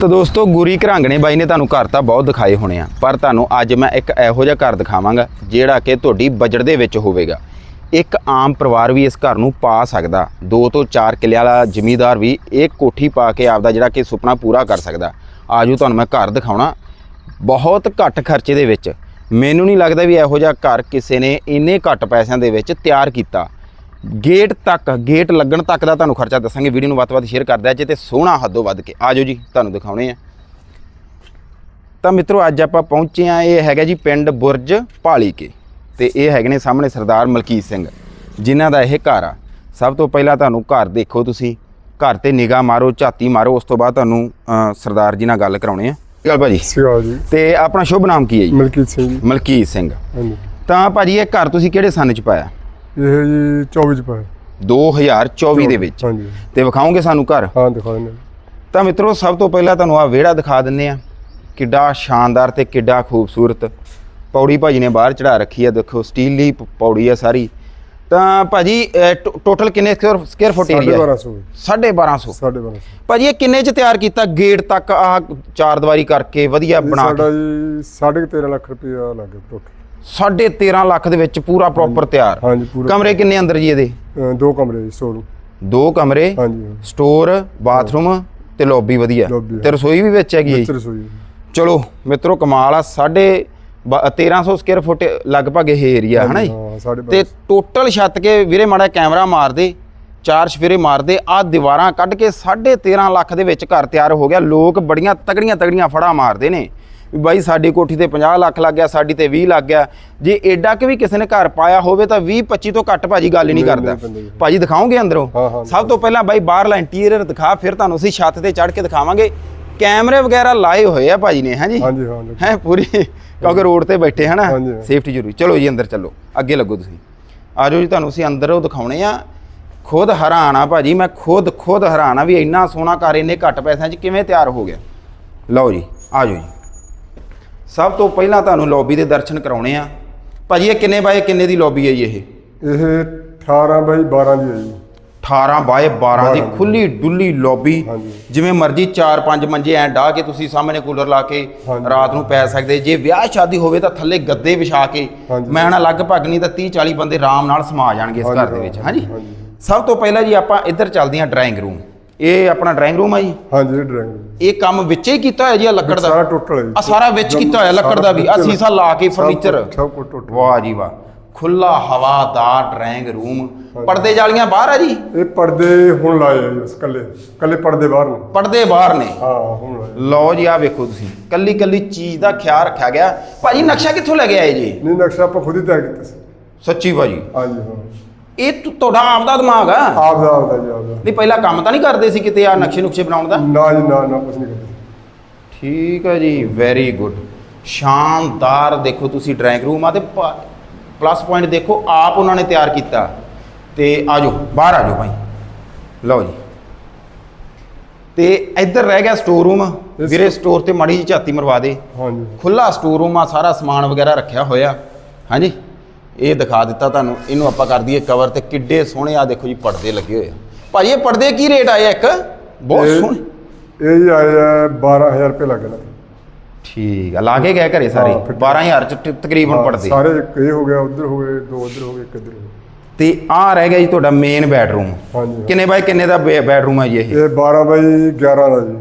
ਤਾਂ ਦੋਸਤੋ, ਗੁਰੀ ਘਰਾਂਗਣੇ ਬਾਈ ਨੇ ਤੁਹਾਨੂੰ ਘਰ ਤਾਂ ਬਹੁਤ ਦਿਖਾਏ ਹੋਣੇ ਆ, ਪਰ ਤੁਹਾਨੂੰ ਅੱਜ ਮੈਂ ਇੱਕ ਇਹੋ ਜਿਹਾ ਘਰ ਦਿਖਾਵਾਂਗਾ, ਜਿਹੜਾ ਕਿ ਤੁਹਾਡੀ ਬਜਟ ਦੇ ਵਿੱਚ ਹੋਵੇਗਾ। ਇੱਕ ਆਮ ਪਰਿਵਾਰ ਵੀ ਇਸ ਘਰ ਨੂੰ ਪਾ ਸਕਦਾ, ਦੋ ਤੋਂ ਚਾਰ ਕਿੱਲੇ ਵਾਲਾ ਜ਼ਮੀਂਦਾਰ ਵੀ ਇਹ ਕੋਠੀ ਪਾ ਕੇ ਆਪਦਾ ਜਿਹੜਾ ਕਿ ਸੁਪਨਾ ਪੂਰਾ ਕਰ ਸਕਦਾ। ਆਜੋ ਤੁਹਾਨੂੰ ਮੈਂ ਘਰ ਦਿਖਾਉਣਾ, ਬਹੁਤ ਘੱਟ ਖਰਚੇ ਦੇ ਵਿੱਚ। ਮੈਨੂੰ ਨਹੀਂ ਲੱਗਦਾ ਵੀ ਇਹੋ ਜਿਹਾ ਘਰ ਕਿਸੇ ਨੇ ਇੰਨੇ ਘੱਟ ਪੈਸਿਆਂ ਦੇ ਵਿੱਚ ਤਿਆਰ ਕੀਤਾ। ਗੇਟ ਤੱਕ ਗੇਟ ਲੱਗਣ ਤੱਕ ਦਾ ਤੁਹਾਨੂੰ ਖਰਚਾ ਦੱਸਾਂਗੇ। ਵੀਡੀਓ ਨੂੰ ਵੱਧ ਤੋਂ ਵੱਧ ਸ਼ੇਅਰ ਕਰਦਿਆ ਜੇ ਤੇ ਸੋਹਣਾ ਹੱਦੋਂ ਵੱਧ ਕੇ। ਆਜੋ ਜੀ ਤੁਹਾਨੂੰ ਦਿਖਾਉਣੇ ਆ। ਤਾਂ ਮਿੱਤਰੋ ਅੱਜ ਆਪਾਂ ਪਹੁੰਚੇ ਆ ਇਹ ਹੈਗਾ ਜੀ ਪਿੰਡ ਬੁਰਜ ਭਾਲੀ ਕੇ ਤੇ ਇਹ ਹੈਗੇ ਨੇ ਸਾਹਮਣੇ ਸਰਦਾਰ ਮਲਕੀਤ ਸਿੰਘ ਜਿਨ੍ਹਾਂ ਦਾ ਇਹ ਘਰ ਆ। ਸਭ ਤੋਂ ਪਹਿਲਾਂ ਤੁਹਾਨੂੰ ਘਰ ਦੇਖੋ ਤੁਸੀਂ। ਘਰ ਤੇ ਨਿਗਾਹ ਮਾਰੋ ਝਾਤੀ ਮਾਰੋ ਉਸ ਤੋਂ ਬਾਅਦ ਤੁਹਾਨੂੰ ਸਰਦਾਰ ਜੀ ਨਾਲ ਗੱਲ ਕਰਾਉਣੇ ਆ। ਗੱਲ ਭਾਜੀ। ਸਿਗਾ ਜੀ। ਤੇ ਆਪਣਾ ਸ਼ੁਭ ਨਾਮ ਕੀ ਹੈ ਜੀ? ਮਲਕੀਤ ਸਿੰਘ ਮਲਕੀਤ ਸਿੰਘ। ਹਾਂਜੀ। ਤਾਂ ਭਾਜੀ ਇਹ ਘਰ ਤੁਸੀਂ ਕਿਹੜੇ ਸੰਨ ਚ ਪਾਇਆ? ਇਹ ਜੀ 24 ਚ ਪਾਇਆ। 2024 ਦੇ ਵਿੱਚ। ਹਾਂਜੀ। ਤੇ ਵਿਖਾਓਗੇ ਸਾਨੂੰ ਘਰ? ਹਾਂ ਦਿਖਾ ਦਿੰਦੇ ਤਾਂ ਮਿੱਤਰੋ ਸਭ ਤੋਂ ਪਹਿਲਾਂ ਤੁਹਾਨੂੰ ਆ ਵਿਹੜਾ ਦਿਖਾ ਦਿੰਨੇ ਆ। ਕਿੱਡਾ ਸ਼ਾਨਦਾਰ ਤੇ ਕਿੱਡਾ ਖੂਬਸੂਰਤ ਪੌੜੀ ਭਾਜੀ ਨੇ ਬਾਹਰ ਚੜਾ ਰੱਖੀ ਆ। ਦੇਖੋ ਸਟੀਲ ਦੀ ਪੌੜੀ ਆ ਸਾਰੀ। ਤਾਂ ਭਾਜੀ ਟੋਟਲ ਕਿੰਨੇ ਸਕੁਅਰ ਫੁੱਟ ਏਰੀਆ 1250 1250 1250 ਭਾਜੀ ਇਹ ਕਿੰਨੇ ਚ ਤਿਆਰ ਕੀਤਾ ਗੇਟ ਤੱਕ? ਆ ਚਾਰ ਦੀਵਾਰੀ ਕਰਕੇ ਵਧੀਆ ਬਣਾ ਕੇ ਸਾਡਾ ਜੀ 13.5 ਲੱਖ ਰੁਪਇਆ ਲੱਗ ਟੋਟਲ 13.5 ਲੱਖ ਦੇ ਵਿੱਚ ਪੂਰਾ ਪ੍ਰੋਪਰ ਤਿਆਰ। ਹਾਂਜੀ ਪੂਰਾ ਕਮਰੇ ਕਿੰਨੇ ਅੰਦਰ ਜੀ ਇਹਦੇ? ਅ, ਦੋ ਕਮਰੇ ਜੀ ਸਟੋਰ ਦੋ ਕਮਰੇ ਹਾਂਜੀ ਹਾਂ। ਸਟੋਰ ਬਾਥਰੂਮ ਤੇ ਲੌਬੀ ਵਧੀਆ। ਲੌਬੀ। ਤੇ ਰਸੋਈ ਵੀ ਵਿੱਚ ਹੈਗੀ ਹੈ ਜੀ। ਵਿੱਚ ਰਸੋਈ ਚਲੋ ਮਿੱਤਰੋ ਕਮਾਲ ਆ ਸਾਢੇ ਬ- 1300 ਸਕੁਅਰ ਫੁੱਟ ਲਗਭਗ ਇਹ ਏਰੀਆ ਹੈ ਨਾ ਜੀ? ਹਾਂ ਸਾਡੇ ਤੇ ਟੋਟਲ ਛੱਤ ਕੇ ਵੀਰੇ ਮਾੜਾ ਕੈਮਰਾ ਮਾਰ ਦੇ ਚਾਰ ਸਫੇਰੇ ਮਾਰ ਦੇ ਆ ਦੀਵਾਰਾਂ ਕੱਢ ਕੇ 13.5 ਲੱਖ ਦੇ ਵਿੱਚ ਘਰ ਤਿਆਰ ਹੋ ਗਿਆ। ਲੋਕ ਬੜੀਆਂ ਤਗੜੀਆਂ ਤਗੜੀਆਂ ਫੜਾ ਮਾਰਦੇ ਨੇ। ਵੀ ਬਾਈ ਸਾਡੀ ਕੋਠੀ ਤੇ 50 ਲੱਖ ਲੱਗ ਗਿਆ ਸਾਡੀ ਤੇ 20 ਲੱਗ ਗਿਆ। ਜੇ ਐਡਾ ਕਿ ਵੀ ਕਿਸੇ ਨੇ ਘਰ ਪਾਇਆ ਹੋਵੇ ਤਾਂ 20 25 ਤੋਂ ਘੱਟ ਭਾਜੀ ਗੱਲ ਹੀ ਨਹੀਂ ਕਰਦਾ। ਭਾਜੀ ਦਿਖਾਓਗੇ ਅੰਦਰੋਂ? ਸਭ ਤੋਂ ਪਹਿਲਾਂ ਬਾਈ ਬਾਹਰਲਾ ਇੰਟੀਰੀਅਰ ਦਿਖਾ ਫਿਰ ਤੁਹਾਨੂੰ ਅਸੀਂ ਛੱਤ ਤੇ ਚੜ੍ਹ ਕੇ ਦਿਖਾਵਾਂਗੇ। ਕੈਮਰੇ ਵਗੈਰਾ ਲਾਏ ਹੋਏ ਆ ਭਾਜੀ ਨੇ ਹਾਂਜੀ ਹਾਂਜੀ। ਹੈ ਪੂਰੀ ਕਿਉਂਕਿ ਰੋਡ ਤੇ ਬੈਠੇ ਹਨਾ। ਸੇਫਟੀ ਜ਼ਰੂਰੀ। ਚਲੋ ਜੀ ਅੰਦਰ ਚੱਲੋ। ਅੱਗੇ ਲੱਗੋ ਤੁਸੀਂ। ਆਜੋ ਜੀ ਤੁਹਾਨੂੰ ਅਸੀਂ ਅੰਦਰੋਂ ਦਿਖਾਉਣੇ ਆ। ਖੁਦ ਹੈਰਾਨ ਆ ਭਾਜੀ ਮੈਂ ਖੁਦ ਖੁਦ ਹੈਰਾਨ ਆ ਵੀ ਇੰਨਾ ਸੋਹਣਾ ਘਰ ਇੰਨੇ ਘੱਟ ਪੈਸਿਆਂ 'ਚ ਕਿਵੇਂ ਤਿਆਰ ਹੋ ਗਿਆ। ਲਓ ਜੀ ਆਜੋ ਜੀ। ਸਭ ਤੋਂ ਪਹਿਲਾਂ ਤੁਹਾਨੂੰ ਲੌਬੀ ਦੇ ਦਰਸ਼ਨ ਕਰਾਉਣੇ ਆ। ਭਾਜੀ ਇਹ ਕਿੰਨੇ ਬਾਏ ਕਿੰਨੇ ਦੀ ਲੌਬੀ ਹੈ ਜੀ ਇਹ? ਇਹ 18 ਬਾਈ 12 ਦੀ ਹੈ ਜੀ। 18 ਬਾਏ 12 ਦੀ ਖੁੱਲੀ ਡੁੱਲੀ ਲੌਬੀ। ਜਿਵੇਂ ਮਰਜ਼ੀ 4-5 ਮੰਜੇ ਐ ਢਾ ਕੇ ਤੁਸੀਂ ਸਾਹਮਣੇ ਕੂਲਰ ਲਾ ਕੇ। ਰਾਤ ਨੂੰ ਪੈ ਸਕਦੇ। ਜੇ ਵਿਆਹ ਸ਼ਾਦੀ ਹੋਵੇ ਤਾਂ ਥੱਲੇ ਗੱਦੇ ਵਿਛਾ ਕੇ। ਮੈਂ ਨਾ ਲਗਭਗ ਨਹੀਂ ਤਾਂ 30-40 ਬੰਦੇ ਆਰਾਮ ਨਾਲ ਸਮਾ ਜਾਣਗੇ ਇਸ ਘਰ ਦੇ ਵਿੱਚ। ਹਾਂਜੀ। ਸਭ ਤੋਂ ਪਹਿਲਾਂ ਜੀ ਆਪਾਂ ਇੱਧਰ ਚੱਲਦੇ ਹਾਂ ਡਰਾਇੰਗ ਰੂਮ ਇਹ ਆਪਣਾ ਡਰਾਇੰਗ ਰੂਮ ਆ ਜੀ? ਹਾਂਜੀ ਡਰਾਇੰਗ ਇਹ ਕੰਮ ਵਿੱਚੇ ਹੀ ਕੀਤਾ ਹੋਇਆ ਜੀ ਆਹ ਲੱਕੜ ਦਾ? ਸਾਰਾ ਟੋਟਲ ਹੈ ਜੀ। ਆ ਸਾਰਾ ਵਿੱਚ ਕੀਤਾ ਹੋਇਆ ਲੱਕੜ ਦਾ ਵੀ। ਆ ਸੀਸਾ ਲਾ ਕੇ ਫਰਨੀਚਰ ਕੁਛ- ਸਭ ਕੁਝ ਟੋਟਲ ਵਾਹ ਜੀ ਵਾਹ। ਖੁੱਲਾ ਹਵਾਦਾਰ ਡਰਾਇੰਗ ਰੂਮ ਪਰਦੇ ਜਾਲੀਆਂ ਬਾਹਰ ਆ ਜੀ? ਇਹ ਪਰਦੇ ਹੁਣ ਲਾਏ ਆ ਜੀ ਕੱਲੇ ਕੱਲੇ ਪਰਦੇ ਬਾਹਰ ਨੇ। ਪਰਦੇ ਬਾਹਰ ਨੇ? ਹਾਂ ਹੁਣ ਲਾਏ। ਲਓ ਜੀ ਆ ਵੇਖੋ ਤੁਸੀਂ। ਕੱਲੀ ਕੱਲੀ ਚੀਜ਼ ਦਾ ਖਿਆਲ ਰੱਖਿਆ ਗਿਆ। ਭਾਜੀ ਨਕਸ਼ਾ ਕਿੱਥੋਂ ਲੈ ਕੇ ਆਏ ਜੀ? ਨਹੀਂ ਨਕਸ਼ਾ ਆਪਾਂ ਖੁਦ ਹੀ ਤਿਆਰ ਕੀਤਾ ਸੀ। ਸੱਚੀ ਭਾਜੀ। ਹਾਂਜੀ ਹਾਂ। ਇਹ ਤੁ- ਤੁਹਾਡਾ ਆਪਦਾ ਦਿਮਾਗ ਆ। ਆਪ ਦਾ ਆਪ ਦਾ ਜੀ ਆਪ ਦਾ ਨਹੀਂ ਪਹਿਲਾਂ ਕੰਮ ਤਾਂ ਨਹੀਂ ਕਰਦੇ ਸੀ ਕਿਤੇ ਆ ਨਕਸ਼ੇ ਨੁਕਸ਼ੇ ਬਣਾਉਣ ਦਾ? ਨਾ ਜੀ ਨਾ ਨਾ ਕੁਝ ਨਹੀਂ ਕਰਦੇ। ਠੀਕ ਹੈ ਜੀ ਵੈਰੀ ਗੁੱਡ ਸ਼ਾਨਦਾਰ ਦੇਖੋ ਤੁਸੀਂ ਡਰਾਇੰਗ ਰੂਮ ਆ ਤੇ ਪਲੱਸ ਪੁਆਇੰਟ ਦੇਖੋ ਆਪ ਉਹਨਾਂ ਨੇ ਤਿਆਰ ਕੀਤਾ। ਤੇ ਆਜੋ ਬਾਹਰ ਆਜੋ ਭਾਈ। ਲਓ ਜੀ। ਤੇ ਇੱਧਰ ਰਹਿ ਗਿਆ ਸਟੋਰ ਰੂਮ ਇਸ- ਵੀਰੇ ਸਟੋਰ ਤੇ ਮਾੜੀ ਜਿਹੀ ਝਾਤੀ ਮਰਵਾ ਦੇ। ਹਾਂਜੀ। ਖੁੱਲਾ ਸਟੋਰ ਰੂਮ ਆ ਸਾਰਾ ਸਮਾਨ ਵਗੈਰਾ ਰੱਖਿਆ ਹੋਇਆ। ਹਾਂਜੀ। ਇਹ ਦਿਖਾ ਦਿੱਤਾ ਤੁਹਾਨੂੰ ਇਹਨੂੰ ਆਪਾਂ ਕਰ ਦਈਏ ਕਵਰ ਤੇ ਕਿੱਡੇ ਸੋਹਣੇ ਆ ਦੇਖੋ ਜੀ ਪਰਦੇ ਲੱਗੇ ਹੋਏ ਆ। ਭਾਜੀ ਇਹ ਪਰਦੇ ਕੀ ਰੇਟ ਆਏ ਆ ਇੱਕ? ਬਹੁਤ ਇਹ- ਸੋਹਣੇ। ਇਹ ਜੀ ਆਏ ਆ 12000 ਰੁਪਏ ਲੱਗ ਗਏ ਠੀਕ ਆ ਲਾ ਕੇ ਗਏ ਘਰੇ ਸਾਰੇ? ਹਾਂ, ਫਿਰ- 12000 ਚ ਤ- ਤਕਰੀਬਨ ਪੜਦੇ ਸਾਰੇ ਇਹ ਹੋ ਗਿਆ ਉਧਰ ਹੋ ਗਏ ਦੋ ਉਧਰ ਹੋ ਗਏ ਇੱਕ ਇੱਧਰ ਹੋ ਤੇ ਆ ਰਹਿ ਗਿਆ ਜੀ ਤੁਹਾਡਾ ਮੇਨ ਬੈਡਰੂਮ ਹਾਂਜੀ ਕਿੰਨੇ ਬਾਈ ਕਿੰਨੇ ਦਾ ਬੈਡਰੂਮ ਹੈ ਜੀ ਇਹ? ਇਹ 12 ਬਾਈ 11 ਦਾ ਜੀ।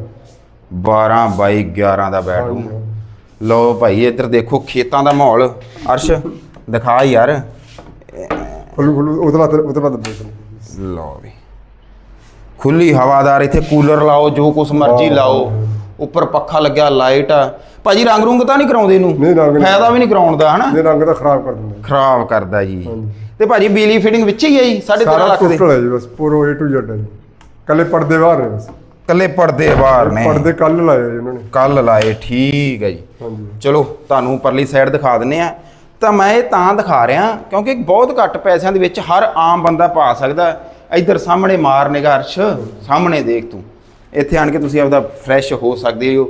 12 ਬਾਈ 11 ਦਾ ਬੈਡਰੂਮ ਹਾਂਜੀ। ਲਓ ਭਾਈ ਇੱਧਰ ਦੇਖੋ ਖੇਤਾਂ ਦਾ ਮਾਹੌਲ। ਅਰਸ਼ ਦਿਖਾ ਯਾਰ। ਖੁੱਲੂ ਖੁੱਲੂ ਉਤਲਾ ਉਤਲਾ ਦੱਬੇ ਲਓ। ਵੀ। ਖੁੱਲੀ ਹਵਾਦਾਰ ਇੱਥੇ ਕੂਲਰ ਲਾਓ ਜੋ ਕੁਛ ਮਰਜ਼ੀ। ਲਾਓ। ਉੱਪਰ ਪੱਖਾ ਲੱਗਿਆ ਲਾਈਟ ਆ। ਭਾਜੀ ਰੰਗ ਰੁੰਗ ਤਾਂ ਨਹੀਂ ਕਰਾਉਂਦੇ ਇਹਨੂੰ? ਨਹੀਂ, ਰੰਗ ਨਹੀਂ। ਫਾਇਦਾ ਵੀ ਨਹੀਂ ਕਰਾਉਣ ਦਾ ਹਨਾ? ਇਹ ਰੰਗ ਤਾਂ ਖਰਾਬ ਕਰ ਦਿੰਦੇ। ਖਰਾਬ ਕਰਦਾ ਜੀ। ਤੇ ਭਾਜੀ ਬਿਜਲੀ ਫਿਟਿੰਗ ਵਿੱਚ ਹੀ ਹੈ ਜੀ 13.5 ਸਾਰਾ ਲੱਖ ਦੇ। ਟੋਟਲ ਹੈ ਜੀ ਬਸ ਪੂਰਾ A to Z ਹੈ ਕੱਲੇ ਪਰਦੇ ਬਾਹਰ ਨੇ ਬਸ। ਕੱਲੇ ਪਰਦੇ ਬਾਹਰ ਨੇ। ਪਰਦੇ ਕੱਲ ਲਾਏ ਜੀ ਉਹਨਾਂ ਨੇ। ਕੱਲ ਲਾਏ ਠੀਕ ਹੈ ਜੀ। ਹਾਂਜੀ। ਚਲੋ ਤੁਹਾਨੂੰ ਪਰਲੀ ਸਾਈਡ ਦਿਖਾ ਦਿੰਨੇ ਆ ਤਾਂ ਮੈਂ ਇਹ ਤਾਂ ਦਿਖਾ ਰਿਹਾ ਕਿਉਂਕਿ ਬਹੁਤ ਘੱਟ ਪੈਸਿਆਂ ਦੇ ਵਿੱਚ ਹਰ ਆਮ ਬੰਦਾ ਪਾ ਸਕਦਾ। ਇੱਧਰ ਸਾਹਮਣੇ ਮਾਰ ਨਿਗਾਹ ਅਰਸ਼ ਸਾਹਮਣੇ ਦੇਖ ਤੂੰ। ਇੱਥੇ ਆਣ ਕੇ ਤੁਸੀਂ ਆਪਦਾ ਫਰੈਸ਼ ਹੋ ਸਕਦੇ ਹੋ।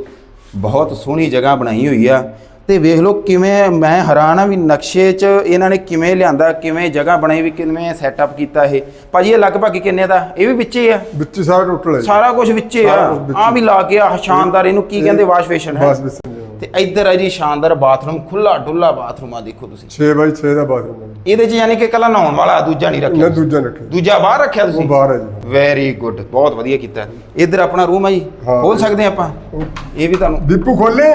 ਬਹੁਤ ਸੋਹਣੀ ਜਗ੍ਹਾ ਬਣਾਈ ਹੋਈ ਆ। ਤੇ ਵੇਖ ਲਓ ਕਿਵੇਂ ਮੈਂ ਹੈਰਾਨ ਆ ਵੀ ਨਕਸ਼ੇ 'ਚ ਇਹਨਾਂ ਨੇ ਕਿਵੇਂ ਲਿਆਂਦਾ ਕਿਵੇਂ ਜਗ੍ਹਾ ਬਣਾਈ ਵੀ ਕਿਵੇਂ ਸੈਟਅਪ ਕੀਤਾ ਇਹ। ਭਾਜੀ ਇਹ ਲਗਭਗ ਕਿੰਨੇ ਦਾ? ਇਹ ਵੀ ਵਿੱਚੇ ਆ। ਵਿੱਚ ਸਾਰਾ ਟੋਟਲ ਹੈ। ਸਾਰਾ ਕੁਝ ਵਿੱਚੇ ਆ। ਆ ਵੀ ਲਾ ਕੇ ਆ ਸ਼ਾਨਦਾਰ ਇਹਨੂੰ ਕੀ ਕਹਿੰਦੇ? ਵਾਸ਼ ਬੇਸ਼ਨ ਹੈ। ਤੇ ਇੱਧਰ ਆ ਜੀ ਸ਼ਾਨਦਾਰ ਬਾਥਰੂਮ ਖੁੱਲਾ ਡੁੱਲਾ ਬਾਥਰੂਮ ਆ ਦੇਖੋ ਤੁਸੀਂ। 6 ਬਾਈ 6 ਦਾ ਬਾਥਰੂਮ ਹੈ ਇਹਦੇ 'ਚ ਯਾਨੀ ਕਿ ਕੱਲਾ ਨਹਾਉਣ ਵਾਲਾ ਦੂਜਾ ਨਹੀਂ ਨਾ ਰੱਖਿਆ ਦੂਜਾ ਰੱਖੇ ਦੂਜਾ ਬਾਹਰ ਰੱਖਿਆ ਉਹ ਤੁਸੀਂ ਬਾਹਰ ਹੈ ਜੀ। ਵੈਰੀ ਗੁੱਡ ਬਹੁਤ ਵਧੀਆ ਕੀਤਾ। ਇੱਧਰ ਆਪਣਾ ਰੂਮ ਹੈ ਜੀ? ਹਾਂ। ਖੋਲ ਸਕਦੇ ਹਾਂ ਆਪਾਂ? ਇਹ ਵੀ ਤੁਹਾਨੂੰ ਦੀਪੂ ਖੋਲੇ।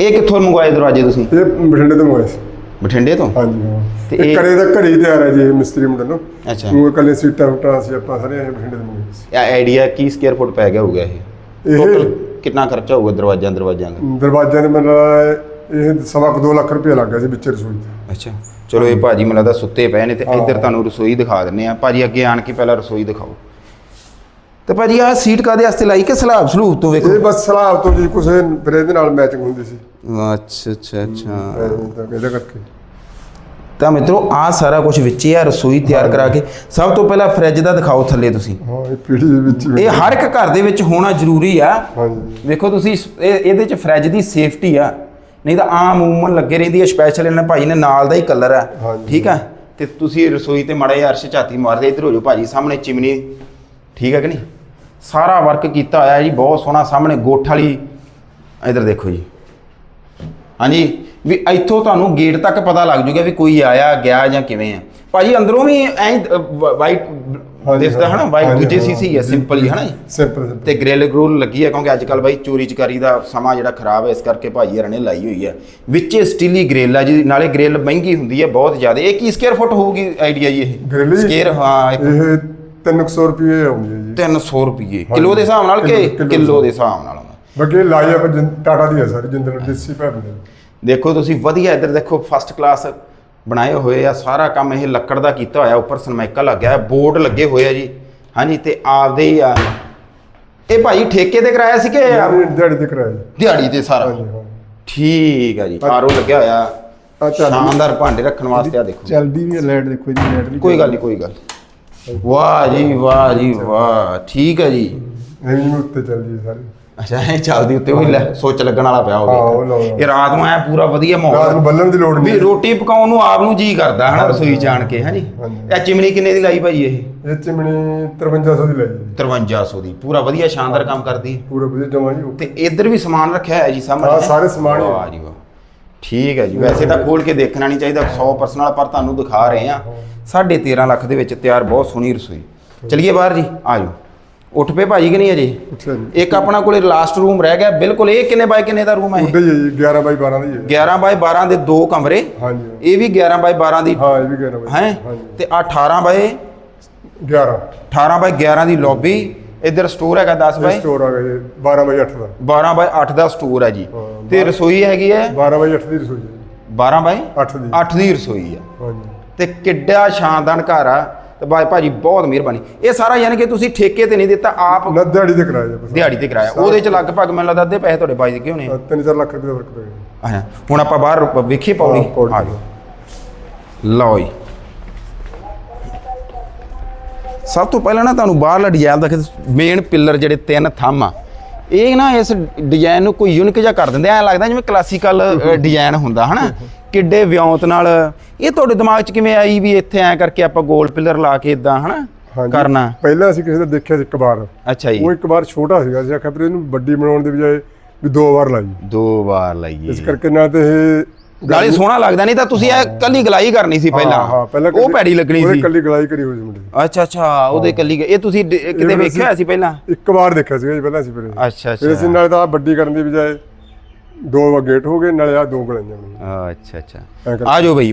ਇਹ ਕਿੱਥੋਂ ਮੰਗਵਾਏ ਦਰਵਾਜ਼ੇ ਤੁਸੀਂ? ਇਹ ਬਠਿੰਡੇ ਤੋਂ ਮੰਗਵਾਏ ਸੀ। ਬਠਿੰਡੇ ਤੋਂ? ਹਾਂਜੀ ਹਾਂ। ਤੇ ਇਹ ਕਰੇ ਦਾ ਘਰੇ ਹੀ ਤਿਆਰ ਹੈ ਜੀ ਇਹ ਮਿਸਤਰੀ ਮੁੰਡੇ ਨੂੰ। ਅੱਛਾ। ਉਹ ਕੱਲੇ ਸੀਟਾਂ ਫਟਾ ਸੀ ਆਪਾਂ ਸਾਰੇ ਇਹ ਬਠਿੰਡੇ ਤੋਂ ਮੰਗਵਾਏ ਸੀ। ਇਹ ਆਈਡੀਆ ਕੀ ਸਕੁਅਰ ਫੁੱਟ ਪੈ ਗਿਆ ਹੋਊਗਾ ਇਹ? ਟੋਟਲ ਕਿੰਨਾ ਖਰਚਾ ਹੋਊਗਾ ਦਰਵਾਜ਼ਿਆਂ ਦਰਵਾਜ਼ਿਆਂ ਦਾ? ਦਰਵਾਜ਼ਿਆਂ ਦੇ ਮਤਲਬ ਇਹ ਸਵਾ ਕੁ ਦੋ ਲੱਖ ਰੁਪਏ ਲੱਗ ਗਿਆ ਸੀ ਵਿੱਚ ਰਸੋਈ ਤੇ ਅੱਛਾ। ਚਲੋ ਇਹ ਭਾਜੀ ਮੈਨੂੰ ਲੱਗਦਾ ਸੁੱਤੇ ਪਏ ਨੇ ਤੇ ਇੱਧਰ ਤੁਹਾਨੂੰ ਰਸੋਈ ਦਿਖਾ ਦਿੰਨੇ ਆ ਭਾਜੀ ਅੱਗੇ ਆਣ ਕੇ ਪਹਿਲਾਂ ਰਸੋਈ ਦਿਖਾਓ। ਤੇ ਭਾਜੀ ਆਹ ਸੀਟ ਕਾਦੇ ਵਾਸਤੇ ਲਾਈ ਕਿ ਸਲਾਬ ਸਲੂਬ ਤੋਂ ਵੇਖੋ? ਇਹ ਬਸ ਸਲਾਬ ਤੋਂ ਜੀ ਕੁਛ ਫਿਰ ਇਹਦੇ ਨਾਲ ਮੈਚਿੰਗ ਹੁੰਦੀ ਸੀ। ਅੱਛਾ ਅੱਛਾ ਅੱਛਾ। ਇਹਦੇ ਕਰਕੇ। ਤਾਂ ਮਿੱਤਰੋ ਆ ਸਾਰਾ ਕੁਝ ਵਿੱਚ ਹੀ ਆ ਰਸੋਈ ਤਿਆਰ ਕਰਾ ਕੇ। ਸਭ ਤੋਂ ਪਹਿਲਾਂ ਫ੍ਰਿਜ ਦਾ ਦਿਖਾਓ ਥੱਲੇ ਤੁਸੀਂ। ਹਾਂ ਇਹ ਪੀੜੀ ਦੇ ਵਿੱਚ ਹੀ ਇਹ ਹਰ ਇੱਕ ਘਰ ਦੇ ਵਿੱਚ ਹੋਣਾ ਜ਼ਰੂਰੀ ਆ। ਹਾਂਜੀ। ਵੇਖੋ ਤੁਸੀਂ ਇਸ- ਇਹ- ਇਹਦੇ ਚ ਫ੍ਰਿਜ ਦੀ ਸੇਫਟੀ ਆ। ਨਹੀਂ ਤਾਂ ਆਮ ਉਮਨ ਲੱਗੇ ਰਹਿੰਦੀ ਹੈ ਸਪੈਸ਼ਲ ਇਹਨਾਂ ਭਾਈ ਨੇ ਨਾਲ ਦਾ ਹੀ ਕਲਰ ਆ। ਹਾਂਜੀ। ਠੀਕ ਆ? ਤੇ ਤੁਸੀਂ ਰਸੋਈ ਤੇ ਮੜਾ ਜਿਹਾ ਅਰਸ਼ ਝਾਤੀ ਮਾਰਦੇ ਇੱਧਰ ਹੋ ਜਾਓ ਭਾਜੀ ਸਾਹਮਣੇ ਚਿਮਨੀ। ਠੀਕ ਹੈ ਕਿ ਨਹੀਂ? ਸਾਰਾ ਵਰਕ ਕੀਤਾ ਹੋਇਆ ਜੀ ਬਹੁਤ ਸੋਹਣਾ ਸਾਹਮਣੇ ਗੋਠ ਵਾਲੀ। ਇੱਧਰ ਦੇਖੋ ਜੀ। ਹਾਂਜੀ ਵੀ ਇੱਥੋਂ ਤੁਹਾਨੂੰ ਗੇਟ ਤੱਕ ਪਤਾ ਲੱਗ ਜੂਗਾ ਵੀ ਕੋਈ ਆਇਆ ਗਿਆ ਜਾਂ ਕਿਵੇਂ ਆ। ਭਾਜੀ ਅੰਦਰੋਂ ਵੀ ਐਂ ਵਾਈਟ ਦਿਸਦਾ ਹਨਾ? ਵਾਈਟ ਦੂਜੇ। ਸੀਸੀ ਹੈ ਸਿੰਪਲ ਹੀ ਹਨਾ ਸਿੰਪਲ ਤੇ ਗ੍ਰਿਲ ਗਰੂਲ ਲੱਗੀ ਹੈ ਕਿਉਂਕਿ ਅੱਜ ਕੱਲ ਬਾਈ ਚੋਰੀ ਚਕਾਰੀ ਦਾ ਸਮਾਂ ਜਿਹੜਾ ਖਰਾਬ ਹੈ ਇਸ ਕਰਕੇ ਭਾਜੀ ਹਰਾਂ ਨੇ ਲਾਈ ਹੋਈ ਹੈ ਵਿੱਚੇ ਸਟੀਲੀ ਗ੍ਰਿਲ ਹੈ ਜੀ ਨਾਲੇ ਗ੍ਰਿਲ ਮਹਿੰਗੀ ਹੁੰਦੀ ਹੈ ਬਹੁਤ ਜ਼ਿਆਦਾ। ਇਹ ਕੀ ਸਕੁਅਰ ਫੁੱਟ ਹੋਊਗੀ ਆਈਡੀਆ ਜੀ ਇਹ? ਸਕੁਅਰ ਹਾਂ ਇਹ 300 ਰੁਪਏ ਆਉਂਦੀ ਹੈ ਜੀ। 300 ਰੁਪਏ ਕਿਲੋ ਦੇ ਹਿਸਾਬ ਨਾਲ ਕਿ ਕਿਲੋ ਦੇ ਹਿਸਾਬ ਨਾਲ। ਬਾਕੀ ਇਹ ਲਾਈ ਆਪਾਂ ਜਿੰ- ਟਾਟਾ ਦੀ ਹੈ ਸਾਰੀ ਜਿੰਦਲ ਦੇਸੀ ਭਾਵੇਂ ਨੇ। ਦੇਖੋ ਤੁਸੀਂ ਵਧੀਆ ਇੱਧਰ ਦੇਖੋ ਫਸਟ ਕਲਾਸ ਬਣਾਏ ਹੋਏ ਆ ਸਾਰਾ ਕੰਮ ਇਹ ਲੱਕੜ ਦਾ ਕੀਤਾ ਹੋਇਆ ਉੱਪਰ ਸਨਮਾਈਕਾ ਲੱਗਿਆ ਹੈ ਬੋਰਡ ਲੱਗੇ ਹੋਏ ਆ ਜੀ। ਹਾਂਜੀ ਤੇ ਆਪਦੇ ਹੀ ਆ। ਇਹ ਭਾਈ ਠੇਕੇ ਤੇ ਕਰਾਇਆ ਸੀ ਕਿ ਦਿਹਾੜੀ ਤੇ ਕਰਾਇਆ। ਦਿਹਾੜੀ ਤੇ ਸਾਰਾ? ਠੀਕ ਆ ਜੀ ਆਰੋ ਲੱਗਿਆ ਹੋਇਆ। ਸ਼ਾਨਦਾਰ ਭਾਂਡੇ ਰੱਖਣ ਵਾਸਤੇ ਆ ਦੇਖੋ। ਚਲਦੀ ਵੀ ਲਾਈਟ ਦੇਖੋ ਇਹਦੀ ਲਾਈਟ ਵੀ ਕੋਈ ਗੱਲ ਨਹੀਂ ਕੋਈ ਗੱਲ। ਵਾਹ ਜੀ ਵਾਹ ਜੀ ਵਾਹ। ਠੀਕ ਹੈ ਜੀ। ਐਵੇਂ ਉੱਤੇ ਚੱਲਦੀ ਸਾਰੀ। ਅੱਛਾ ਇਹ ਚੱਲਦੀ ਉੱਤੇ ਉਹੀ ਲੈ ਸੋਚ ਲੱਗਣ ਵਾਲਾ ਪਿਆ ਹਾਂ, ਹੋਵੇ। ਇਹ ਰਾਤ ਨੂੰ ਐ ਪੂਰਾ ਵਧੀਆ ਰਾਤ ਨੂੰ ਮਾਹੌਲ ਬੱਲਣ ਦੀ ਲੋੜ ਵੀ ਨਹੀਂ ਰੋਟੀ ਪਕਾਉਣ ਨੂੰ ਆਪ ਨੂੰ ਜੀ ਕਰਦਾ ਹਨਾ ਰਸੋਈ ਜਾਣ ਕੇ ਹਾਂਜੀ। ਇਹ ਚਿਮਨੀ ਕਿੰਨੇ ਦੀ ਲਾਈ ਭਾਈ ਇਹ? ਇਹ ਚਿਮਣੀ 5300 ਦੀ ਲਾਈ। ਜੀ 5300 ਦੀ। ਪੂਰਾ ਵਧੀਆ ਸ਼ਾਨਦਾਰ ਕੰਮ ਕਰਦੀ ਹੈ ਪੂਰਾ ਵਧੀਆ ਜਮਾ ਜੀ। ਤੇ ਇੱਧਰ ਵੀ ਸਮਾਨ ਰੱਖਿਆ ਹੋਇਆ ਜੀ ਸਾਹਮਣੇ ਹਾਂ, ਸਾਰੇ ਸਮਾਨ ਹੀ। ਵਾਹ ਜੀ ਵਾਹ। ਠੀਕ ਹੈ ਜੀ। ਵੈਸੇ ਤਾਂ ਖੋਲ ਕੇ ਦੇਖਣਾ ਨਹੀਂ ਚਾਹੀਦਾ 100% ਵਾਲਾ ਪਰ ਤੁਹਾਨੂੰ ਦਿਖਾ ਰਹੇ ਆ 13.5 ਲੱਖ ਦੇ ਵਿੱਚ ਤਿਆਰ ਬਹੁਤ ਸੋਹਣੀ ਰਸੋਈ। ਚਲਿਏ ਬਾਹਰ ਜੀ ਆ ਜਾਓ। ਉੱਠ ਪਏ ਭਾਜੀ ਕਿ ਨਹੀਂ ਅਜੇ? ਅੱਛਾ ਜੀ। ਇੱਕ ਆਪਣਾ ਕੋਲੇ ਲਾਸਟ ਰੂਮ ਰਹਿ ਗਿਆ ਬਿਲਕੁਲ ਇਹ ਕਿੰਨੇ ਬਾਈ ਕਿੰਨੇ ਦਾ ਰੂਮ ਹੈ ਉੱਡੇ ਹੀ ਹੈ ਜੀ 11 ਬਾਈ 12 ਦੀ ਹੈ 11 ਬਾਈ 12 ਦੇ ਦੋ ਕਮਰੇ। ਹਾਂਜੀ ਇਹ ਵੀ 11 ਬਾਈ 12 ਦੀ ਹਾਂ ਇਹ ਵੀ 11 ਬਾਈ ਹੈ? ਹਾਂਜੀ। ਤੇ ਆ 18 ਬਾਈ 11 18 ਬਾਈ 11 ਦੀ ਲੌਬੀ ਇੱਧਰ ਸਟੋਰ ਹੈਗਾ 10 ਇਹ ਬਾਈ ਸਟੋਰ ਆ ਗਿਆ ਜੀ 12 ਬਾਈ 8 ਦਾ। 12 ਬਾਈ 8 ਦਾ ਸਟੋਰ ਹੈ ਜੀ। ਹਾਂ, ਤੇ ਰਸੋਈ ਹੈਗੀ ਹੈ 12 ਬਾਈ 8 ਦੀ ਰਸੋਈ ਹੈ ਜੀ। 12 ਬਾਈ 8 ਦੀ। 8 ਦੀ ਰਸੋਈ ਆ। ਹਾਂਜੀ। ਤੇ ਕਿੱਡਾ ਸ਼ਾਨਦਾਰ ਘਰ ਆ। ਤੇ ਬਾਈ ਭਾਜੀ ਬਹੁਤ ਮਿਹਰਬਾਨੀ। ਇਹ ਸਾਰਾ ਯਾਨੀ ਕਿ ਤੁਸੀਂ ਠੇਕੇ ਤੇ ਨਹੀਂ ਦਿੱਤਾ ਆਪ ਨਾ ਦਿਹਾੜੀ ਤੇ ਕਰਾਇਆ ਆਪਾਂ ਦਿਹਾੜੀ ਤੇ ਕਰਾਇਆ। ਉਹਦੇ ਚ ਲਗਭਗ ਮੈਨੂੰ ਲੱਗਦਾ ਅੱਧੇ ਪੈਸੇ ਤੁਹਾਡੇ ਬਾਈ ਦੇ ਕਿਉਂ ਨੇ? 3-4 ਲੱਖ ਰੁਪਏ ਦਾ ਫ਼ਰਕ ਪੈ ਗਿਆ। ਆਇਆ ਹੁਣ ਆਪਾਂ ਬਾਹਰ ਵੇਖੀ ਪੌੜੀ। ਹਾਂ, ਪੌੜੀ। ਆ ਜਾਓ। ਲਓ ਜੀ। ਸਭ ਤੋਂ ਪਹਿਲਾਂ ਨਾ ਤੁਹਾਨੂੰ ਬਾਹਰਲਾ ਡਿਜ਼ਾਈਨ ਦਾ ਮੇਨ ਪਿੱਲਰ ਜਿਹੜੇ ਤਿੰਨ ਥੰਮ ਆ ਇਹ ਨਾ ਇਸ ਡਿਜ਼ਾਈਨ ਨੂੰ ਕੋਈ ਯੂਨਿਕ ਜਿਹਾ ਕਰ ਦਿੰਦੇ ਐ ਲੱਗਦਾ ਜਿਵੇਂ ਕਲਾਸੀਕਲ ਡਿਜ਼ਾਈਨ ਹੁੰਦਾ ਹਨਾ? ਕਿੱਡੇ ਵਿਉਂਤ ਨਾਲ। ਇਹ ਤੁਹਾਡੇ ਦਿਮਾਗ 'ਚ ਕਿਵੇਂ ਆਈ ਵੀ ਇੱਥੇ ਐ ਕਰਕੇ ਆਪਾਂ ਗੋਲ ਪਿੱਲਰ ਲਾ ਕੇ ਇਦਾਂ ਹਨਾ? ਕਰਨਾ। ਪਹਿਲਾਂ ਅਸੀਂ ਕਿਸੇ ਦਾ ਦੇਖਿਆ ਸੀ ਇੱਕ ਵਾਰ। ਅੱਛਾ ਜੀ। ਉਹ ਇੱਕ ਵਾਰ ਛੋਟਾ ਸੀਗਾ ਅਸੀਂ ਆਖਿਆ ਫਿਰ ਇਹਨੂੰ ਵੱਡੀ ਬਣਾਉਣ ਦੇ ਬਜਾਏ ਵੀ ਦੋ ਵਾਰ ਲਾਈ ਦੋ ਵਾਰ ਲਾਈਏ। ਇਸ ਕਰਕੇ ਨਾ ਤੇ ਇਹ ਨਾਲੇ ਸੋਹਣਾ ਲੱਗਦਾ ਨਹੀਂ ਤਾਂ ਤੁਸੀਂ ਇਹ ਕੱਲੀ ਗਲਾਈ ਕਰਨੀ ਸੀ ਪਹਿਲਾਂ। ਹਾਂ ਹਾਂ ਪਹਿਲਾਂ ਉਹ ਪੈੜੀ ਲੱਗਣੀ ਸੀ। ਕੱਲੀ ਗਲਾਈ ਕਰੀ ਹੋਈ ਸੀ ਮੁੰਡੇ। ਅੱਛਾ ਅੱਛਾ ਉਹਦੇ ਕੱਲੀ ਇਹ ਤੁਸੀਂ ਕਿਤੇ ਵੇਖਿਆ ਸੀ ਪਹਿਲਾਂ? ਇੱਕ ਵਾਰ ਦੇਖਿਆ ਸੀਗਾ ਜੀ ਪਹਿਲਾਂ ਅਸੀਂ ਫਿਰ। ਅੱਛਾ ਫਿਰ ਅਸੀਂ ਅੱਛਾ ਨਾਲੇ ਤਾਂ ਵੱਡੀ ਕਰਨ ਦੀ ਬਜਾਏ ਦੋ ਗੇਟ ਹੋ ਗਏ ਨਾਲੇ ਆ ਦੋ ਗਲਾਈਆਂ ਬਣੀਆਂ ਅੱਛਾ ਅੱਛਾ। ਆ ਜਾਓ ਬਈ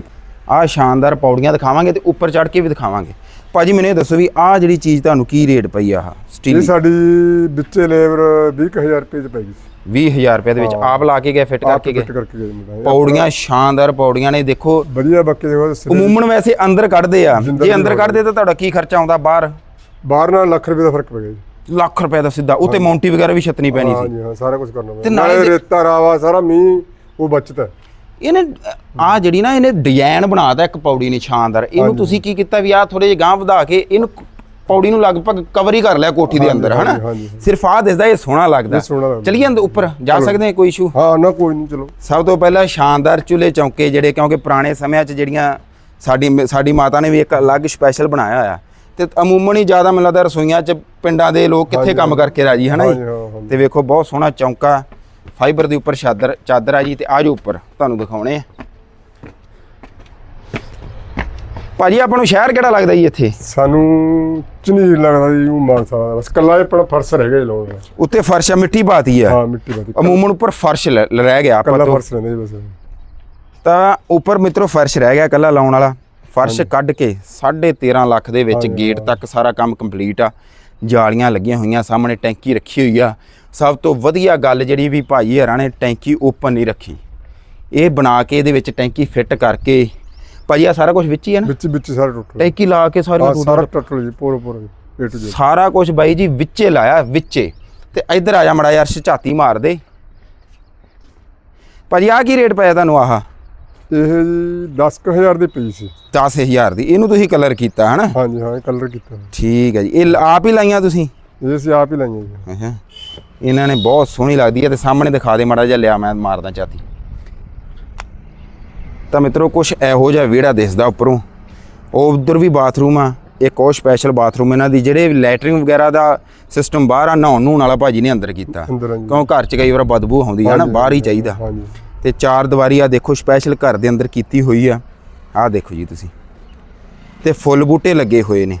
ਆ ਸ਼ਾਨਦਾਰ ਪੌੜੀਆਂ ਦਿਖਾਵਾਂਗੇ ਤੇ ਉੱਪਰ ਚੜ ਕੇ ਵੀ ਦਿਖਾਵਾਂਗੇ। ਭਾਜੀ ਮੈਨੂੰ ਇਹ ਦੱਸੋ ਵੀ ਆ ਜਿਹੜੀ ਚੀਜ਼ ਤੁਹਾਨੂੰ ਕੀ ਰੇਟ ਪਈ ਆ ਆਹ ਇਹ ਸਟੀਲ ਸਾਡੀ ਵਿੱਚੇ ਲੇਬਰ 20000 ਰੁਪਏ ਚ ਪੈ ਗਈ ਸੀ 20000 ਰੁਪਏ ਦੇ ਵਿੱਚ ਆਪ ਲਾ ਕੇ ਗਏ ਫਿੱਟ ਕਰਕੇ ਫਿੱਟ ਗਏ। ਪੌੜੀਆਂ ਸ਼ਾਨਦਾਰ ਪੌੜੀਆਂ ਨੇ ਦੇਖੋ। ਵਧੀਆ ਬਾਕੀ ਦੇਖੋ ਉਮੂਮਨ ਵੈਸੇ ਅੰਦਰ ਕੱਢਦੇ ਆ। ਜੇ ਅੰਦਰ ਕੱਢਦੇ ਤਾਂ ਤੁਹਾਡਾ ਕੀ ਖਰਚਾ ਆਉਂਦਾ ਬਾਹਰ? ਬਾਹਰ ਨਾਲ ਲੱਖ ਰੁਪਏ ਦਾ ਫ਼ਰਕ ਪੈ ਗਿਆ ਜੀ। ਲੱਖ ਰੁਪਏ ਦਾ ਸਿੱਧਾ ਉੱਤੇ ਮੌਂਟੀ ਵਗੈਰਾ ਵੀ ਛੱਤਣੀ ਪੈਣੀ ਸੀ। ਹਾਂ ਸਾਰਾ ਕੁਝ ਕਰਨਾ ਤੇ ਪੈਂਦਾ ਨਾਲੇ ਨਾਲੇ ਦੇ- ਰੇਤਾ ਰਾਵਾ ਸਾਰਾ ਮੀਂਹ ਉਹ ਬਚਤ ਹੈ। ਇਹਨੇ ਆ ਜਿਹੜੀ ਨਾ ਇਹਨੇ ਡਿਜ਼ਾਈਨ ਬਣਾਤਾ ਇੱਕ ਪੌੜੀ ਨੇ ਸ਼ਾਨਦਾਰ। ਇਹਨੂੰ ਤੁਸੀਂ ਕੀ ਕੀਤਾ ਵੀ ਆ ਥੋੜੇ ਜਿਹਾ ਗਾਂਹ ਵਧਾ ਕੇ ਇਹਨੂੰ ਪੌੜੀ ਨੂੰ ਲਗਭਗ ਕਵਰ ਹੀ ਕਰ ਲਿਆ ਕੋਠੀ ਦੇ ਹਾਂਜੀ, ਅੰਦਰ ਹਨਾ? ਹਾਂਜੀ। ਸਿਰਫ ਆ ਦਿਸਦਾ ਇਹ ਸੋਹਣਾ ਲੱਗਦਾ। ਇਹ ਸੋਹਣਾ ਲੱਗਦਾ। ਚਲਿਏ ਅੰਦਰ ਉੱਪਰ ਜਾ ਸਕਦੇ ਹਾਂ ਕੋਈ ਇਸ਼ੂ ਹਾਂ ਨਾ ਕੋਈ ਨਹੀਂ ਚਲੋ। ਸਭ ਤੋਂ ਪਹਿਲਾਂ ਸ਼ਾਨਦਾਰ ਚੁੱਲ੍ਹੇ ਚੌਂਕੇ ਜਿਹੜੇ ਕਿਉਂਕਿ ਪੁਰਾਣੇ ਸਮਿਆਂ 'ਚ ਜਿਹੜੀਆਂ ਸਾਡੀ ਸਾਡੀ ਮਾਤਾ ਨੇ ਵੀ ਇੱਕ ਅਲੱਗ ਸਪੈਸ਼ਲ ਬਣਾਇਆ ਹੋਇਆ। ਤੇ ਅਮੂਮਨ ਹੀ ਜ਼ਿਆਦਾ ਮੈਨੂੰ ਲੱਗਦਾ ਰਸੋਈਆਂ 'ਚ ਪਿੰਡਾਂ ਦੇ ਲੋਕ ਕਿੱਥੇ ਕੰਮ ਕਰਕੇ ਰਾਜੀ ਹਨਾ ਜੀ। ਤੇ ਵੇਖੋ ਬਹੁਤ ਸੋਹਣਾ ਚੌਂਕਾ ਫਾਈਬਰ ਦੇ ਉੱਪਰ ਚਾਦਰ ਚਾਦਰ ਆ ਜੀ ਤੇ ਆਜੋ ਉੱਪਰ ਤੁਹਾਨੂੰ ਦਿਖਾਉਣੇ ਆ। ਭਾਜੀ ਆਪਾਂ ਨੂੰ ਸ਼ਹਿਰ ਕਿਹੜਾ ਲੱਗਦਾ ਜੀ ਇੱਥੇ? ਸਾਨੂੰ ਚਨੀਰ ਲੱਗਦਾ ਜੀ ਉਹ ਮਾਨਸਾ ਬਸ ਕੱਲਾ ਇਹ ਆਪਣਾ ਫਰਸ਼ ਰਹਿ ਗਿਆ ਵਾਲਾ ਉੱਤੇ ਫਰਸ਼ ਆ ਮਿੱਟੀ ਪਾਤੀ ਆ? ਹਾਂ ਮਿੱਟੀ ਦਾ ਅਮੂਮਨ ਉੱਪਰ ਫਰਸ਼ ਰਹਿ ਗਿਆ ਆਪਾਂ ਕੱਲਾ ਫਰਸ਼ ਰਹਿੰਦਾ ਜੀ ਬਸ। ਤਾਂ ਉੱਪਰ ਮਿੱਤਰੋ ਫਰਸ਼ ਰਹਿ ਗਿਆ ਕੱਲਾ ਲਾਉਣ ਵਾਲਾ। ਫਰਸ਼ ਕੱਢ ਕੇ 13.5 ਲੱਖ ਦੇ ਵਿੱਚ ਗੇਟ ਤੱਕ ਸਾਰਾ ਕੰਮ ਕੰਪਲੀਟ ਆ। ਜਾਲੀਆਂ ਲੱਗੀਆਂ ਹੋਈਆਂ ਸਾਹਮਣੇ ਟੈਂਕੀ ਰੱਖੀ ਹੋਈ ਆ। ਸਭ ਤੋਂ ਵਧੀਆ ਗੱਲ ਜਿਹੜੀ ਵੀ ਭਾਈ ਹਰਾਂ ਨੇ ਟੈਂਕੀ ਓਪਨ ਨਹੀਂ ਰੱਖੀ। ਇਹ ਬਣਾ ਕੇ ਇਹਦੇ ਵਿੱਚ ਟੈਂਕੀ ਫਿੱਟ ਕਰਕੇ ਭਾਜੀ ਆ ਸਾਰਾ ਕੁਝ ਵਿੱਚ ਹੀ ਹੈ ਨਾ? ਵਿੱਚ ਵਿੱਚ ਸਾਰੇ ਟੁੱਟ ਟੈਂਕੀ ਲਾ ਕੇ ਸਾਰੀ ਟੂਟ ਸਾਰਾ ਟੁੱਟ ਜੀ ਪੂਰਾ ਪੂਰਾ ਸਾਰਾ ਕੁਝ ਬਾਈ ਜੀ ਵਿੱਚੇ ਲਾਇਆ ਵਿੱਚੇ। ਤੇ ਇੱਧਰ ਆ ਜਾ ਮੜਾ ਯਾਰ ਝਾਤੀ ਮਾਰ ਦੇ। ਭਾਜੀ ਆ ਕੀ ਰੇਟ ਪਿਆ ਤੁਹਾਨੂੰ ਆਹ? ਇਹ ਜੀ 10000 ਦੀ ਪਈ ਸੀ। 10000 ਦੀ। ਇਹਨੂੰ ਤੁਸੀਂ ਕਲਰ ਕੀਤਾ ਹਨਾ? ਹਾਂਜੀ ਹਾਂ ਕਲਰ ਕੀਤਾ। ਠੀਕ ਹੈ ਜੀ। ਇਹ ਆਪ ਹੀ ਲਾਈਆਂ ਤੁਸੀਂ? ਇਹ ਅਸੀਂ ਆਪ ਹੀ ਲਾਈਆਂ ਜੀ। ਅਹਾਂ। ਇਹਨਾਂ ਨੇ ਬਹੁਤ ਸੋਹਣੀ ਲੱਗਦੀ ਹੈ ਤੇ ਸਾਹਮਣੇ ਦਿਖਾ ਦੇ ਮਾੜਾ ਜਿਹਾ। ਲਿਆ ਮੈਂ ਮਾਰਦਾ ਚਾਤੀ ਤਾਂ ਮਿੱਤਰੋ ਕੁਝ ਇਹੋ ਜਿਹਾ ਵਿਹੜਾ ਦਿਸਦਾ ਉੱਪਰੋਂ। ਉਹ ਉਧਰ ਵੀ ਬਾਥਰੂਮ ਆ। ਇੱਕ ਉਹ ਸਪੈਸ਼ਲ ਬਾਥਰੂਮ ਇਹਨਾਂ ਦੀ ਜਿਹੜੇ ਲੈਟਰਿੰਗ ਵਗੈਰਾ ਦਾ ਸਿਸਟਮ ਬਾਹਰ ਆ ਨਹਾਉਣ ਨੂੰ ਵਾਲਾ ਭਾਜੀ ਨੇ ਅੰਦਰ ਕੀਤਾ। ਕਿਉਂ ਘਰ 'ਚ ਕਈ ਵਾਰ ਬਦਬੂ ਆਉਂਦੀ ਹੈ ਨਾ ਬਾਹਰ ਹੀ ਚਾਹੀਦਾ। ਹਾਂਜੀ। ਤੇ ਚਾਰ ਦੀਵਾਰੀ ਆ ਦੇਖੋ ਸਪੈਸ਼ਲ ਘਰ ਦੇ ਅੰਦਰ ਕੀਤੀ ਹੋਈ ਆ। ਆਹ ਦੇਖੋ ਜੀ ਤੁਸੀਂ। ਤੇ ਫੁੱਲ ਬੂਟੇ ਲੱਗੇ ਹੋਏ ਨੇ।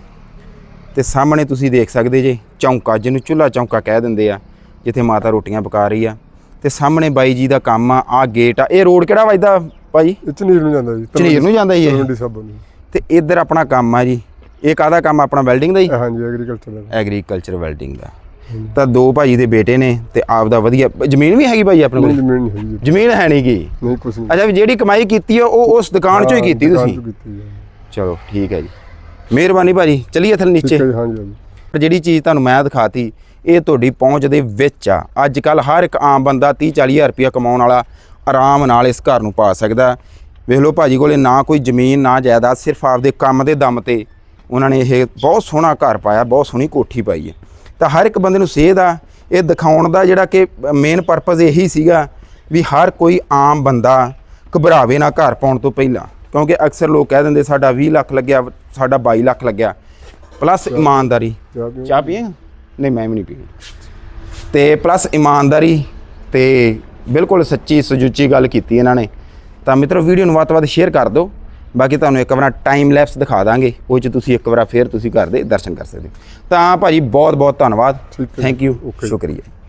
ਤੇ ਸਾਹਮਣੇ ਤੁਸੀਂ ਦੇਖ ਸਕਦੇ ਜੇ ਚੌਂਕਾ ਜਿਹਨੂੰ ਚੁੱਲਾ ਚੌਂਕਾ ਕਹਿ ਦਿੰਦੇ ਆ ਜਿੱਥੇ ਮਾਤਾ ਰੋਟੀਆਂ ਪਕਾ ਰਹੀ ਆ। ਤੇ ਸਾਹਮਣੇ ਬਾਈ ਜੀ ਦਾ ਕੰਮ ਆ ਆ ਗੇਟ ਆ। ਇਹ ਰੋਡ ਕਿਹੜਾ ਵੱਜਦਾ ਭਾਜੀ? ਇਹ ਚਨੀਰ ਨੂੰ ਜਾਂਦਾ ਜੀ। ਝਨੀਰ ਨੂੰ ਜਾਂਦਾ ਜੀ ਇਹ? ਤਲਵੰਡੀ ਸਾਬੋ ਨੂੰ ਤੇ ਇੱਧਰ ਆਪਣਾ ਕੰਮ ਆ ਜੀ। ਇਹ ਕਾਹਦਾ ਕੰਮ ਆ? ਆਪਣਾ ਵੈਲਡਿੰਗ ਦਾ ਹੀ ਇਹ ਹਾਂਜੀ ਐਗਰੀਕਲਚਰ ਦਾ। ਐਗਰੀਕਲਚਰ ਵੈਲਡਿੰਗ ਦਾ। ਤਾਂ ਦੋ ਭਾਜੀ ਦੇ ਬੇਟੇ ਨੇ ਤੇ ਆਪ ਦਾ ਵਧੀਆ ਜ਼ਮੀਨ ਵੀ ਹੈਗੀ ਭਾਜੀ ਆਪਣੇ ਕੋਲ? ਜ਼ਮੀਨ ਨਹੀਂ ਹੈਗੀ ਜੀ। ਜ਼ਮੀਨ ਹੈ ਨਹੀਂ ਗੀ ਨਹੀਂ ਕੁਛ ਨਹੀਂ। ਅੱਛਾ ਵੀ ਜਿਹੜੀ ਕਮਾਈ ਕੀਤੀ ਆ ਉਹ ਉਸ ਦੁਕਾਨ ਚੋਂ ਹੀ ਹਾਂ, ਕੀਤੀ ਦੁਕਾਨ ਤੁਸੀਂ ਚੋਂ ਕੀਤੀ ਜੀ। ਚਲੋ ਠੀਕ ਹੈ ਜੀ। ਮਿਹਰਬਾਨੀ ਭਾਜੀ ਚਲਿਏ ਥੱਲੇ ਠੀਕ ਨੀਚੇ ਹੈ ਜੀ ਹਾਂਜੀ ਹਾਂਜੀ। ਪਰ ਜਿਹੜੀ ਚੀਜ਼ ਤੁਹਾਨੂੰ ਮੈਂ ਦਿਖਾਤੀ ਇਹ ਤੁਹਾਡੀ ਪਹੁੰਚ ਦੇ ਵਿੱਚ ਆ। ਅੱਜ ਕੱਲ ਹਰ ਇੱਕ ਆਮ ਬੰਦਾ 30 40000 ਰੁਪਇਆ ਕਮਾਉਣ ਵਾਲਾ ਆਰਾਮ ਨਾਲ ਇਸ ਘਰ ਨੂੰ ਪਾ ਸਕਦਾ ਵੇਖ ਲਓ ਭਾਜੀ ਕੋਲੇ ਨਾ ਕੋਈ ਜ਼ਮੀਨ ਨਾ ਜਾਇਦਾਦ ਸਿਰਫ ਆਪਦੇ ਕੰਮ ਦੇ ਦਮ ਤੇ ਉਹਨਾਂ ਨੇ ਇਹ ਬਹੁਤ ਸੋਹਣਾ ਘਰ ਪਾਇਆ ਬਹੁਤ ਸੋਹਣੀ ਕੋਠੀ ਪਾਈ ਹੈ। ਤਾਂ ਹਰ ਇੱਕ ਬੰਦੇ ਨੂੰ ਸੇਧ ਆ ਇਹ ਦਿਖਾਉਣ ਦਾ ਜਿਹੜਾ ਕਿ ਮੇਨ ਪਰਪਸ ਇਹੀ ਸੀਗਾ ਵੀ ਹਰ ਕੋਈ ਆਮ ਬੰਦਾ ਘਬਰਾਵੇ ਨਾ ਘਰ ਪਾਉਣ ਤੋਂ ਪਹਿਲਾਂ। ਕਿਉਂਕਿ ਅਕਸਰ ਲੋਕ ਕਹਿ ਦਿੰਦੇ ਸਾਡਾ 20 ਲੱਖ ਲੱਗਿਆ ਸਾਡਾ 22 ਲੱਖ ਲੱਗਿਆ। ਪਲੱਸ ਇਮਾਨਦਾਰੀ। ਚਾਹ ਪੀਏ? ਨਹੀਂ ਮੈਂ ਵੀ ਨਹੀਂ ਪੀਣੀ। ਤੇ ਪਲੱਸ ਇਮਾਨਦਾਰੀ ਤੇ ਬਿਲਕੁਲ ਸੱਚੀ ਸੁਜੁੱਚੀ ਗੱਲ ਕੀਤੀ ਇਹਨਾਂ ਨੇ। ਤਾਂ ਮਿੱਤਰੋ ਵੀਡੀਓ ਨੂੰ ਵੱਧ ਤੋਂ ਵੱਧ ਸ਼ੇਅਰ ਕਰ ਦਿਓ। ਬਾਕੀ ਤੁਹਾਨੂੰ ਇੱਕ ਵਾਰ ਟਾਈਮ ਲੈਪਸ ਦਿਖਾ ਦਾਂਗੇ ਉਹ ਚ ਤੁਸੀਂ ਇੱਕ ਵਾਰ ਫੇਰ ਤੁਸੀਂ ਘਰ ਦੇ ਦਰਸ਼ਨ ਕਰ ਸਕਦੇ ਹੋ ਤਾਂ ਭਾਜੀ ਬਹੁਤ ਬਹੁਤ ਧੰਨਵਾਦ। Thank you. ਸ਼ੁਕਰੀਆ